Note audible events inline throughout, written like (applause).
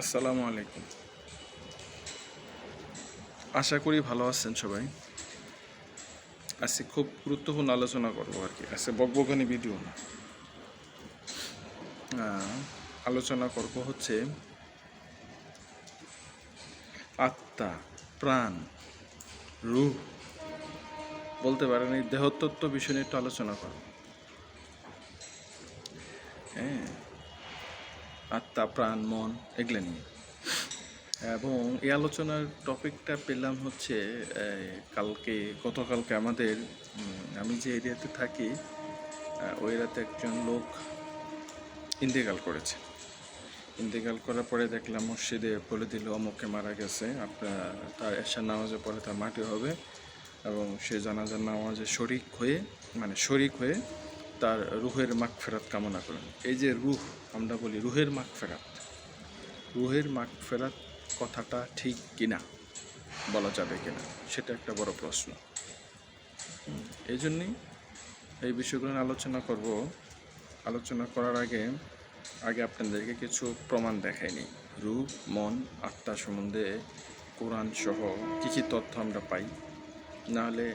আসসালামু আলাইকুম। আশা করি ভালো আছেন সবাই। আজকে খুব গুরুত্বপূর্ণ আলোচনা করব আর কি। আজকে বকবকানি ভিডিও না। আলোচনা করব হচ্ছে আত্মা, প্রাণ রূহ বলতে পারেন এই দেহতত্ত্ব বিষয় নিয়ে একটু আলোচনা করব। হ্যাঁ আত্মা, প্রাণ, মন এগুলো নিয়ে। এবং এই আলোচনার টপিকটা পেলাম হচ্ছে কালকে, গতকালকে আমাদের আমি যে এরিয়াতে থাকি ওই এরিয়াতে একজন লোক ইন্তেকাল করেছে। ইন্তেকাল করার পরে দেখলাম মসজিদে বলে দিল, অমুককে মারা গেছে, আপনার, তার এশার নামাজে পরে তার মাটি হবে। এবং সে জানাজার নামাজে শরিক হয়ে মানে শরিক হয়ে তার রুহের মাগ ফেরাত কামনা করেন। এই যে রুহ, আমরা বলি রুহের মাগ ফেরাত রুহের মাগ ফেরাত কথাটা ঠিক কিনা, বলা যাবে কিনা, সেটা একটা বড় প্রশ্ন। এই জন্যই এই বিষয়গুলো আলোচনা করব। আলোচনা করার আগে আগে আপনাদেরকে কিছু প্রমাণ দেখাইনি রূপ মন, আত্মা সম্বন্ধে কোরআন সহ কী কী তথ্য আমরা পাই নাহলে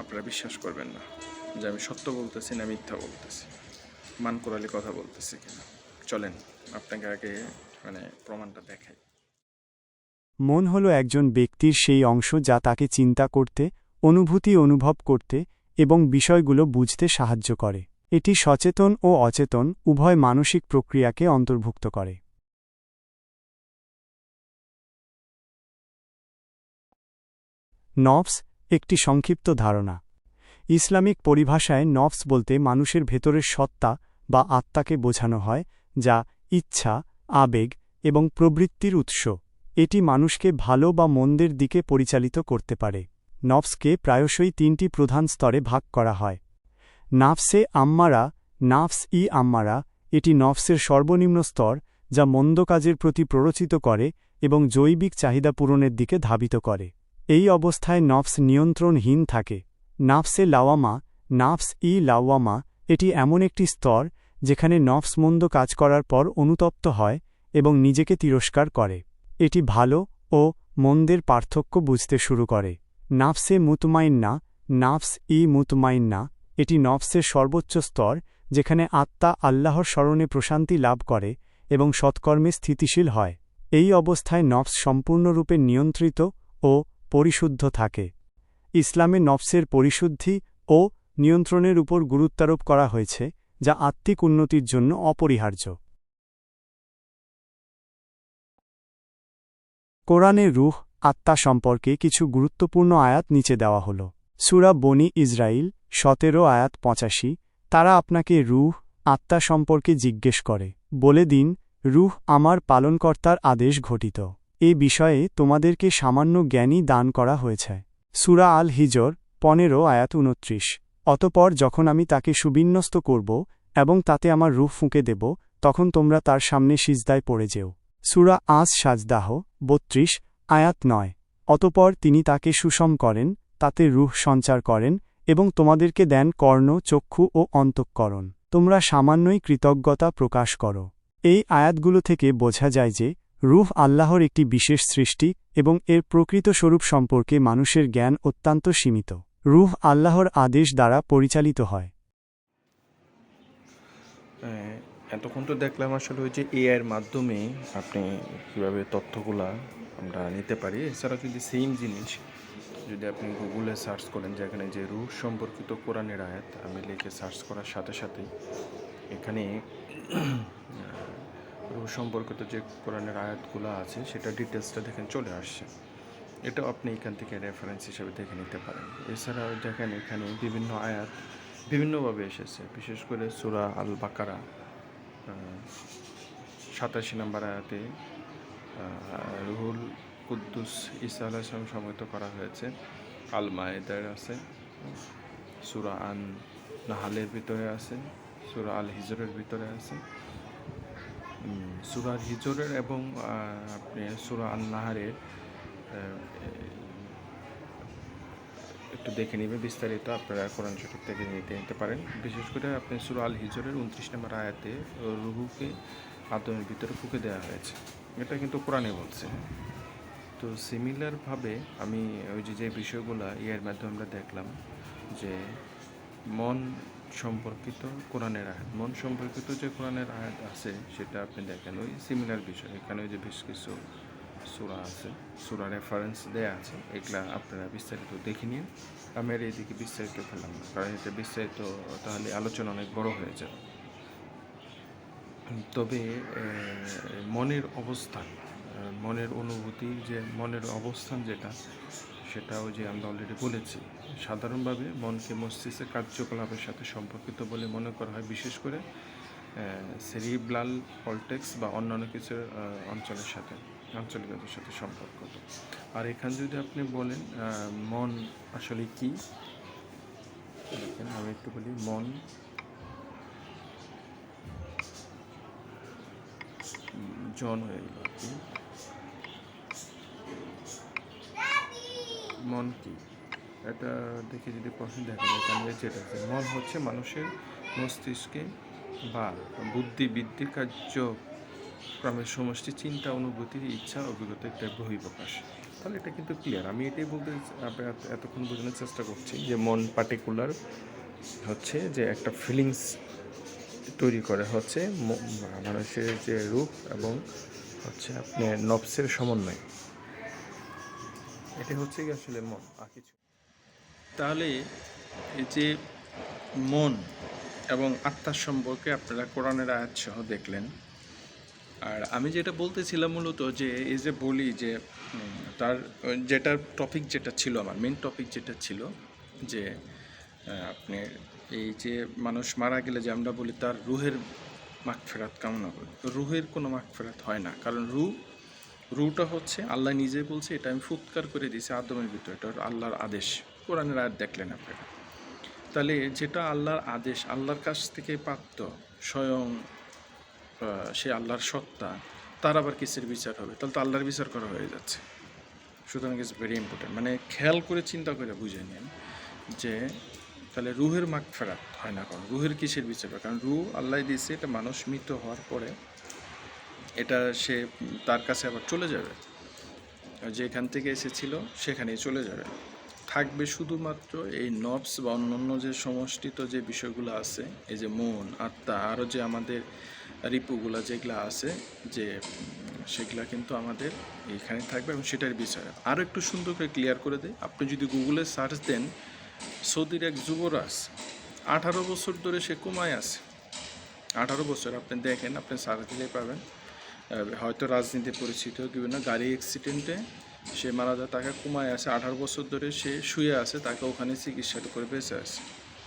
আপনারা বিশ্বাস করবেন না। যে আমি সত্য বলতেছি না মিথ্যা বলতেছি। মান কোরালি কথা বলতেছি কিনা। চলেন, আপনাকে আগে মানে প্রমাণটা দেখাই। মন হল একজন ব্যক্তির সেই অংশ যা তাকে চিন্তা করতে, অনুভূতি অনুভব করতে এবং বিষয়গুলো বুঝতে সাহায্য করে। এটি সচেতন ও অচেতন উভয় মানসিক প্রক্রিয়াকে অন্তর্ভুক্ত করে। নফস একটি সংক্ষিপ্ত ধারণা। ইসলামিক পরিভাষায় নফস বলতে মানুষের ভেতরের সত্তা বা আত্মাকে বোঝানো হয়, যা ইচ্ছা, আবেগ এবং প্রবৃত্তির উৎস। এটি মানুষকে ভালো বা মন্দের দিকে পরিচালিত করতে পারে। নফসকে প্রায়শই তিনটি প্রধান স্তরে ভাগ করা হয়। নাফসে আম্মারা, নাফস ই আম্মারা, এটি নফসের সর্বনিম্ন স্তর, যা মন্দ কাজের প্রতি প্ররোচিত করে এবং জৈবিক চাহিদা পূরণের দিকে ধাবিত করে। এই অবস্থায় নফস নিয়ন্ত্রণহীন থাকে। নাফসে লাওয়ামা, নাফস ই লাওয়ামা, এটি এমন একটি স্তর যেখানে নফস মন্দ কাজ করার পর অনুতপ্ত হয় এবং নিজেকে তিরস্কার করে। এটি ভালো ও মন্দের পার্থক্য বুঝতে শুরু করে। নাফসে মুতমাইন্না, নাফস ই মুতমাইন্না, এটি নফসের সর্বোচ্চ স্তর যেখানে আত্মা আল্লাহর স্মরণে প্রশান্তি লাভ করে এবং সৎকর্মে স্থিতিশীল হয়। এই অবস্থায় নফস সম্পূর্ণরূপে নিয়ন্ত্রিত ও পরিশুদ্ধ থাকে। ইসলামে নফসের পরিশুদ্ধি ও নিয়ন্ত্রণের উপর গুরুত্বারোপ করা হয়েছে, যা আত্মিক উন্নতির জন্য অপরিহার্য। কোরআনে রুহ, আত্মা সম্পর্কে কিছু গুরুত্বপূর্ণ আয়াত নিচে দেওয়া হল। সুরা বনি ইসরাইল সতেরো আয়াত পঁচাশি, তারা আপনাকে রুহ, আত্মা সম্পর্কে জিজ্ঞেস করে, বলে দিন, রুহ আমার পালনকর্তার আদেশ ঘটিত। এ বিষয়ে তোমাদেরকে সামান্য জ্ঞানই দান করা হয়েছে। সুরা আল হিজর পনেরো আয়াত উনত্রিশ অতপর যখন আমি তাকে সুবিন্যস্ত করব এবং তাতে আমার রুহ ফুঁকে দেব, তখন তোমরা তার সামনে সিজদায় পড়ে যেও। সুরা আজ সাজদাহ, বত্রিশ, আয়াত নয়। অতপর তিনি তাকে সুষম করেন, তাতে রুহ সঞ্চার করেন এবং তোমাদেরকে দেন কর্ণ, চক্ষু ও অন্তঃকরণ। তোমরা সামান্যই কৃতজ্ঞতা প্রকাশ করো। এই আয়াতগুলো থেকে বোঝা যায় যে রুহ আল্লাহর একটি বিশেষ সৃষ্টি এবং এর প্রকৃত স্বরূপ সম্পর্কে মানুষের জ্ঞান অত্যন্ত সীমিত। রুহ আল্লাহর আদেশ দ্বারা পরিচালিত হয়। এতক্ষণ তো দেখলাম আসলে ওই যে এআইয়ের মাধ্যমে আপনি কীভাবে তথ্যগুলা আমরা নিতে পারি। এছাড়া যদি সেম জিনিস যদি আপনি গুগলে সার্চ করেন, যেখানে যে রুহ সম্পর্কিত কোরআনের আয়াত, আমি লিখে সার্চ করার সাথে সাথে এখানে রুহ সম্পর্কিত যে কোরআনের আয়াতগুলো আছে, সেটা ডিটেলসটা দেখেন চলে আসছে। এটাও আপনি এখান থেকে রেফারেন্স হিসেবে দেখে নিতে পারেন। এছাড়াও দেখেন এখানে বিভিন্ন আয়াত বিভিন্নভাবে এসেছে। বিশেষ করে সুরা আল বাকারা সাতাশি নম্বর আয়াতে রুহুল কুদ্দুস ইসা আলাহ ইসলাম সমবেত করা হয়েছে। আল মায়েদার আছে, সুরা আন নাহালের ভিতরে আছে, সুরা আল হিজরের ভিতরে আছে। সুরা হিজরের এবং আপনি সুরা আল নাহারের একটু দেখে নেবে, বিস্তারিত আপনারা কোরআন শরীফ থেকে নিতে নিতে পারেন। বিশেষ করে আপনি সুরা আল হিজরের উনত্রিশ নম্বর আয়াতে রুহুকে আদমের ভিতরে ফুঁকে দেওয়া হয়েছে। এটা কিন্তু কোরআনে বলছে। তো সিমিলারভাবে আমি ওই যে যে বিষয়গুলো ইয়ের মাধ্যমে আমরা দেখলাম যে, মন সম্পর্কিত কোরআনের আয়াত। মন সম্পর্কিত যে কোরআনের আয়াত আছে, সেটা আপনি দেখেন। ওই সিমিলার বিষয়। এখানে যে বেশ কিছু সুরা আছে। সুরা রেফারেন্স দেয়া আছে। এগুলা আপনারা বিস্তারিত দেখে নিন। আমি আর এইদিকে বিস্তারিত ফেলাম না। কারণ এটা বিস্তারিত তাহলে আলোচনা অনেক বড় হয়ে যাবে। তবে মনের অবস্থান মনের অনুভূতি যে, মনের অবস্থান যেটা সেটাও যে আমরা অলরেডি বলেছি। সাধারণভাবে মনকে মস্তিষ্কের কার্যকলাপের সাথে সম্পর্কিত বলে মনে করা হয়। বিশেষ করে সেরিব্লাল পলটেক্স বা অন্যান্য কিছু অঞ্চলের সাথে, আঞ্চলিকতার সাথে সম্পর্কিত। আর এখানে যদি আপনি বলেন মন আসলে কি? আমি একটু বলি, মন জন হয়ে গেল মন কি এটা দেখে যদি প্রশ্ন দেখা যায় তাহলে যেটা আছে মন হচ্ছে মানুষের মস্তিষ্কে বা বুদ্ধি বৃদ্ধি কার্যক্রমের সমষ্টি চিন্তা অনুভূতির ইচ্ছা, অভিজ্ঞতা একটা বহিঃপ্রকাশ। তাহলে এটা কিন্তু ক্লিয়ার আমি এটাই বলতে এতক্ষণ বোঝানোর চেষ্টা করছি যে মন পার্টিকুলার হচ্ছে যে একটা ফিলিংস তৈরি করে, হচ্ছে মানুষের যে রূপ এবং হচ্ছে আপনার নবসের সমন্বয়। এটা হচ্ছে কি আসলে মন, আর কিছু তাহলে এই যে মন এবং আত্মার সম্পর্কে আপনারা কোরআনের আয়াত সহ দেখলেন। আর আমি যেটা বলতেছিলাম মূলত যে, এই যে বলি যে তার, যেটার টপিক যেটা ছিল, আমার মেন টপিক যেটা ছিল যে আপনি এই যে মানুষ মারা গেলে যে আমরা বলি তার রুহের মাগফেরাত কামনা করি। রুহের কোনো মাগফেরাত হয় না, কারণ রু রুটা হচ্ছে, আল্লাহ নিজে বলছে, এটা আমি ফুৎকার করে দিয়েছি আদমের ভিতরে। এটা আল্লাহর আদেশ। কোরআনের আয়াত দেখলেন আপনারা। তাহলে যেটা আল্লাহর আদেশ, আল্লাহর কাছ থেকে প্রাপ্ত, স্বয়ং সে আল্লাহর সত্তা, তার আবার কিসের বিচার হবে? তাহলে তো আল্লাহর বিচার করা হয়ে যাচ্ছে। সুতরাং ইটস ভেরি ইম্পর্টেন্ট মানে খেয়াল করে চিন্তা করে বুঝে নিন যে, তাহলে রুহের মাগ ফেরাত হয় না কারণ রুহের কিসের বিচার? কারণ রু আল্লাহ দিয়েছে, এটা মানুষ মৃত হওয়ার পরে এটা সে তার কাছে আবার চলে যাবে। যেখান থেকে এসেছিল, সেখানেই চলে যাবে। থাকবে শুধুমাত্র এই নবস বা অন্যান্য যে সমষ্টিত যে বিষয়গুলো আছে, এই যে মন, আত্মা, আরও যে আমাদের রিপুগুলো যেগুলো আছে, যে সেগুলা কিন্তু আমাদের এখানে থাকবে এবং সেটার বিষয় আরও একটু সুন্দর করে ক্লিয়ার করে দেয় আপনি যদি গুগলে সার্চ দেন, সৌদির এক যুবরাজ, আঠারো বছর ধরে সে কুমায় আছে। আঠারো বছর, আপনি দেখেন, আপনি সার্চ দিলেই পাবেন। হয়তো রাজনীতি পরিচিত বিভিন্ন গাড়ি অ্যাক্সিডেন্টে সে মারা যায়, তাকে কোমায় আছে আঠারো বছর ধরে সে শুয়ে আছে, তাকে ওখানে চিকিৎসা করে বেঁচে আছে।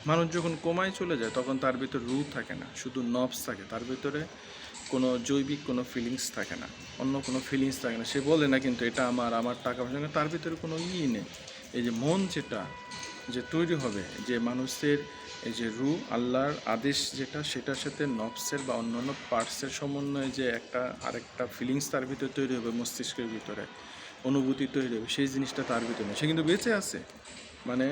মানুষ যখন কোমায় চলে যায়, তখন তার ভিতরে রু থাকে না, শুধু নবস থাকে। তার ভিতরে কোনো জৈবিক কোনো ফিলিংস থাকে না, অন্য কোনো ফিলিংস থাকে না। সে বলে না, কিন্তু এটা আমার আমার টাকা পয়সা তার ভিতরে কোনো ই নেই। এই যে মন যেটা, যে তৈরি হবে, যে মানুষের এই যে রু, আল্লাহর আদেশ যেটা, সেটার সাথে নবসের বা অন্যান্য পার্টসের সমন্বয়ে যে একটা, আরেকটা ফিলিংস তার ভিতরে তৈরি হবে, মস্তিষ্কের ভিতরে, অনুভূতি তৈরি হবে, সেই জিনিসটা তার ভিতরে সে কিন্তু বেঁচে আছে মানে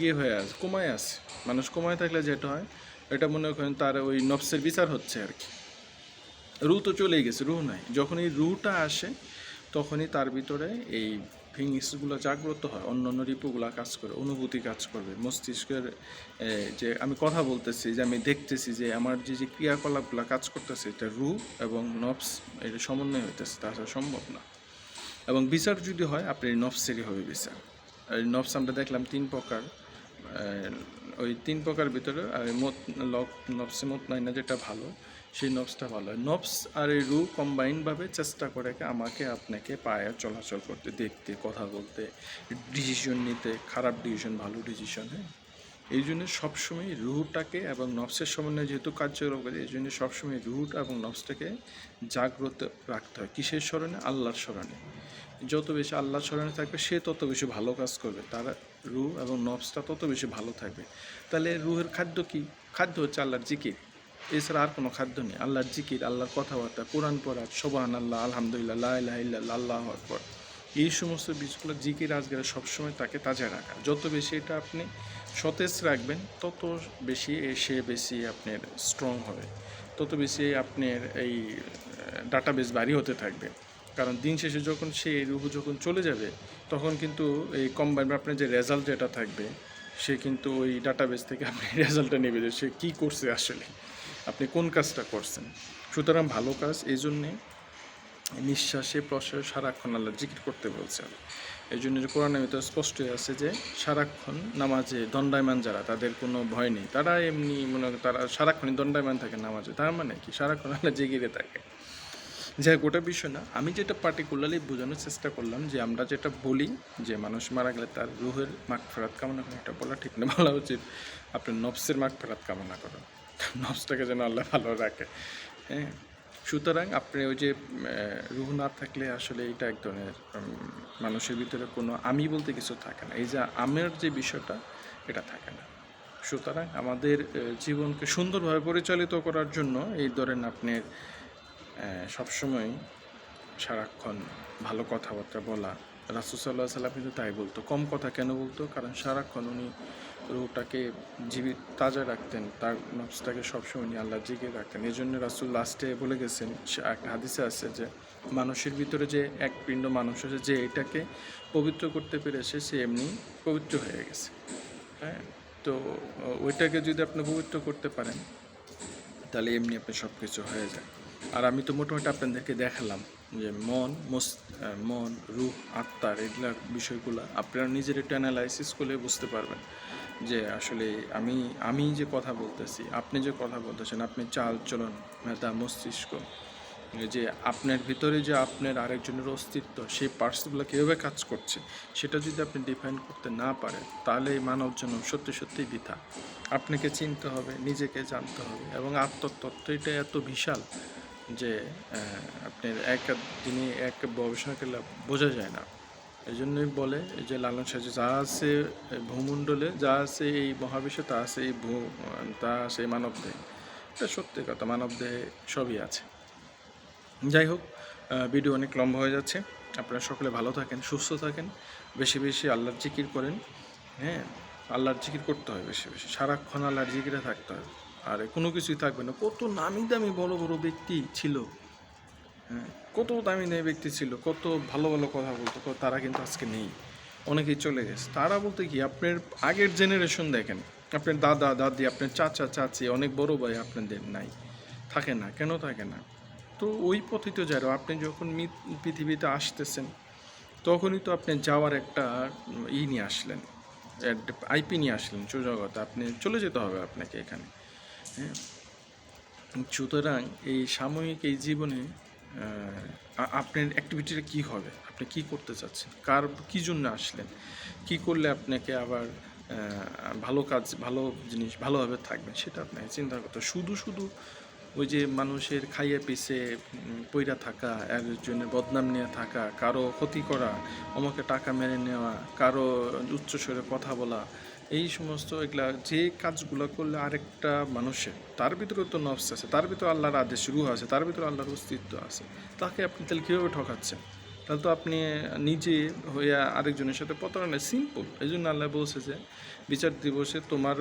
ইয়ে হয়ে আছে, কমায় আছে। মানুষ কমায় থাকলে যেটা হয়, এটা মনে করেন তার ওই নবসের বিচার হচ্ছে আর কি। রু তো চলেই গেছে, রু নাই। যখন এই রুটা আসে, তখনই তার ভিতরে এই ফিলিংসগুলো জাগ্রত হয় অন্য অন্য রিপুগুলো কাজ করে, অনুভূতি কাজ করবে। মস্তিষ্কের যে আমি কথা বলতেছি, যে আমি দেখতেছি যে আমার যে যে ক্রিয়াকলাপগুলো কাজ করতেছে, এটা রু এবং নবস এটা সমন্বয় হইতেছে তাছাড়া সম্ভব না। এবং বিচার যদি হয়, আপনি নফসেরই হবে বিচার। নফস আমরা দেখলাম তিন প্রকার ওই তিন প্রকার ভিতরে মত লক- নফসে মত নাই না, যেটা ভালো। সেই নফসটা ভালো হয়। নফস আর এই রু কম্বাইনভাবে চেষ্টা করে আমাকে আপনাকে পায়ে চলাচল করতে, দেখতে, কথা বলতে ডিসিশন নিতে, খারাপ ডিসিশন ভালো ডিসিশন হ্যাঁ? এই জন্য সবসময় রুহটাকে এবং নফসের সমন্বয়ে যেহেতু কার্যক্রম করে, এই জন্য সবসময় রুট এবং নফসটাকে জাগ্রত রাখতে হয়। কিসের স্মরণে? আল্লাহর স্মরণে। যত বেশি আল্লাহর স্মরণে থাকবে, সে তত বেশি ভালো কাজ করবে। তার রুহ এবং নফসটা তত বেশি ভালো থাকবে। তাহলে রুহের খাদ্য কি? খাদ্য হচ্ছে আল্লাহর জিকির। এছাড়া আর কোনো খাদ্য নেই। আল্লাহর জিকির, আল্লাহর কথাবার্তা, কোরআন পড়া সোবাহান আল্লাহ আলহামদুলিল্লাহ ইল্লাল্লাহ, আল্লাহ আকবর। এই সমস্ত বীজগুলো জিকির আজগারে সবসময় তাকে তাজা রাখা। যত বেশি এটা আপনি সতেজ রাখবেন, তত বেশি সে বেশি আপনার স্ট্রং হবে। তত বেশি আপনার এই ডাটাবেস ভারী হতে থাকবে। কারণ দিন শেষে যখন সে রুহু যখন চলে যাবে, তখন কিন্তু এই কম্বাইন আপনার যে রেজাল্ট যেটা থাকবে, সে কিন্তু ওই ডাটাবেস থেকে আপনি (laughs) রেজাল্টটা নেবে যে সে কী করছে আসলে। আপনি কোন কাজটা করছেন? সুতরাং ভালো কাজ এই জন্যে নিঃশ্বাসে, প্রশ্বাসে সারাক্ষণ আল্লাহ জিকির করতে বলছে। এই জন্য যে কোরআনের ভিতরে স্পষ্ট আছে যে সারাক্ষণ নামাজে দণ্ডায়মান যারা, তাদের কোনো ভয় নেই। তারা এমনি মনে তারা সারাক্ষণই দণ্ডায়মান থাকে নামাজে। তার মানে কি? সারাক্ষণ আল্লাহ জেগিরে থাকে। যাই ওটা বিষয় না। আমি যেটা পার্টিকুলারলি বোঝানোর চেষ্টা করলাম যে আমরা যেটা বলি যে মানুষ মারা গেলে তার রুহের মাগ ফেরাত কামনা করে, এটা বলা ঠিক না, বলা উচিত। আপনার নফসের মাগ ফেরাত কামনা করো। নফসটাকে যেন আল্লাহ ভালো রাখে। হ্যাঁ সুতরাং আপনি ওই যে রুহ না থাকলে আসলে এটা এক ধরনের মানুষের ভিতরে কোনো আমি বলতে কিছু থাকে না। এই যে আমের যে বিষয়টা এটা থাকে না। সুতরাং আমাদের জীবনকে সুন্দরভাবে পরিচালিত করার জন্য এই ধরেন আপনার আহ, সবসময় সারাক্ষণ ভালো কথাবার্তা বলা রাসুসাল্লাহ সাল্লাম কিন্তু তাই বলতো। কম কথা কেন বলতো? কারণ সারাক্ষণ উনি রুহটাকে জীবিত, তাজা রাখতেন। তার নফসটাকে সবসময় উনি আল্লাহ জিগে রাখতেন। এই জন্য রাসুল লাস্টে বলে গেছেন, সে এক হাদিসে আছে যে, মানুষের ভিতরে যে এক পিণ্ড মানুষ আছে, যে এটাকে পবিত্র করতে পেরেছে, সে এমনি পবিত্র হয়ে গেছে। হ্যাঁ? তো, ওইটাকে যদি আপনি পবিত্র করতে পারেন, তাহলে এমনি আপনি সব কিছু হয়ে যায়। আর আমি তো মোটামুটি আপনাদেরকে দেখালাম। যে মন মস মন, রূহ আত্মার এগুলা বিষয়গুলো আপনারা নিজের একটু অ্যানালাইসিস করলে বুঝতে পারবেন যে আসলে আমি আমি যে কথা বলতেছি, আপনি যে কথা বলতেছেন, আপনি চাল চলন, মেধা, মস্তিষ্ক, যে আপনার ভিতরে যে আপনার আরেকজনের অস্তিত্ব, সেই পার্টসগুলো কীভাবে কাজ করছে, সেটা যদি আপনি ডিফাইন করতে না পারেন, তাহলে এই মানব জন্ম সত্যি সত্যিই বৃথা। আপনাকে চিনতে হবে, নিজেকে জানতে হবে এবং আত্মতত্ত্ব এটা এত বিশাল যে আপনার এক দিনে এক গবেষণা করলে বোঝা যায় না। এই জন্যই বলে যে, লালন সাজে যা আছে ভূমণ্ডলে, যা আছে এই মহাবিশ্বে, তা আছে এই ভূ, তা আছে এই মানব দেহে এটা সত্যি কথা মানব দেহে সবই আছে। যাই হোক ভিডিও অনেক লম্বা হয়ে যাচ্ছে। আপনারা সকলে ভালো থাকেন, সুস্থ থাকেন, বেশি বেশি আল্লাহর জিকির করেন। হ্যাঁ আল্লাহর জিকির করতে হয় বেশি বেশি। সারাক্ষণ আল্লাহর জিকিরে থাকতে হয়। আর কোনো কিছুই থাকবে না। কত নামি দামি বড় বড় ব্যক্তি ছিল হ্যাঁ? কত দামি দামি ব্যক্তি ছিল, কত ভালো ভালো কথা বলতো তারা কিন্তু আজকে নেই। অনেকেই চলে গেছে। তারা বলতে কি, আপনার আগের জেনারেশন দেখেন, আপনার দাদা, দাদি, আপনার চাচা, চাচি, অনেক বড় ভাই আপনাদের নাই। থাকে না, কেন থাকে না? তো ওই পথিত যারা আপনি যখন পৃথিবীতে আসতেছেন, তখনই তো আপনি যাওয়ার একটা ই নিয়ে আসলেন আইপি নিয়ে আসলেন সুজগতে আপনি চলে যেতে হবে আপনাকে এখানে। সুতরাং এই সাময়িক এই জীবনে আপনার অ্যাক্টিভিটিটা কি হবে? আপনি কি করতে চাচ্ছেন? কার, কী জন্য আসলেন? কি করলে আপনাকে আবার ভালো কাজ, ভালো জিনিস, ভালোভাবে থাকবেন সেটা আপনাকে চিন্তা করতে শুধু শুধু ওই যে মানুষের খাইয়ে পিছে পইরা থাকা, একজনের বদনাম নিয়ে থাকা, কারও ক্ষতি করা আমাকে টাকা মেরে নেওয়া, কারও উচ্চস্বরে কথা বলা এই সমস্ত এগুলা যে কাজগুলো করলে আরেকটা মানুষের, তার ভিতরে তো নফস আছে, তার ভিতরে আল্লাহর আদেশ, রুহ আছে, তার ভিতরে আল্লাহর অস্তিত্ব আছে। তাকে আপনি তাহলে কীভাবে ঠকাচ্ছেন? তাহলে তো আপনি নিজে হয়ে আরেকজনের সাথে প্রতারণা সিম্পল এই জন্য আল্লাহ বলছে যে, বিচার দিবসে তোমার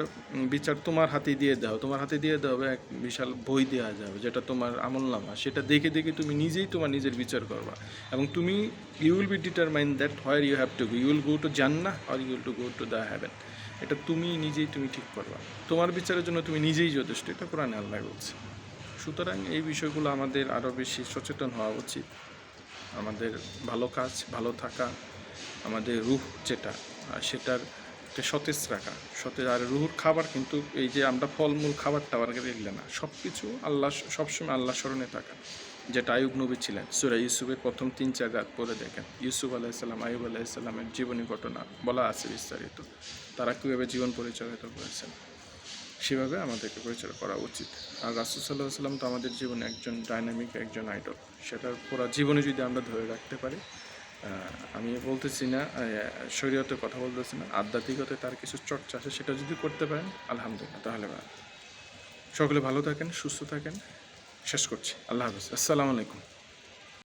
বিচার তোমার হাতে দিয়ে দাও তোমার হাতে দিয়ে দেওয়া হবে, এক বিশাল বই দেওয়া যাবে, যেটা তোমার আমল নামা। সেটা দেখে দেখে তুমি নিজেই তোমার নিজের বিচার করবা। এবং তুমি you will be determine that where you have to go you will go to জান্না আর you will to go to the heaven এটা তুমি নিজেই তুমি ঠিক করবা। তোমার বিচারের জন্য তুমি নিজেই যথেষ্ট। এটা কোরআনে আল্লাহ বলছে। সুতরাং এই বিষয়গুলো আমাদের আরও বেশি সচেতন হওয়া উচিত। আমাদের ভালো কাজ, ভালো থাকা, আমাদের রুহ যেটা সেটার সতেজ রাখা। সতেজ, আর রুহুর খাবার কিন্তু এই যে আমরা ফলমূল খাবার টাবার এগুলো না সব কিছু আল্লাহ, সবসময় আল্লাহ স্মরণে থাকা। যেটা আয়ুব নবী ছিলেন, সুরা ইউসুফের প্রথম তিন, চার রাত পরে দেখেন, ইউসুফ আলাইসাল্লাম আয়ুব আলাইসাল্লামের জীবনী ঘটনা বলা আছে বিস্তারিত। তারা কীভাবে জীবন পরিচালিত করেছেন? সেভাবে আমাদেরকে পরিচালনা করা উচিত। আর রাসুল সাল্লাহ সাল্লাম তো আমাদের জীবনে একজন ডাইনামিক, একজন আইডল। সেটার পুরো জীবনে যদি আমরা ধরে রাখতে পারি আমি বলতেছি না শরীয়তে কথা বলতেছি না, আধ্যাত্মিকতায় তার কিছু চর্চা আছে, সেটা যদি করতে পারেন, আলহামদুলিল্লাহ, তাহলে ভালো। সকলে ভালো থাকেন, সুস্থ থাকেন। শেষ করছি। আল্লাহ হাফিজ। আসসালামু আলাইকুম।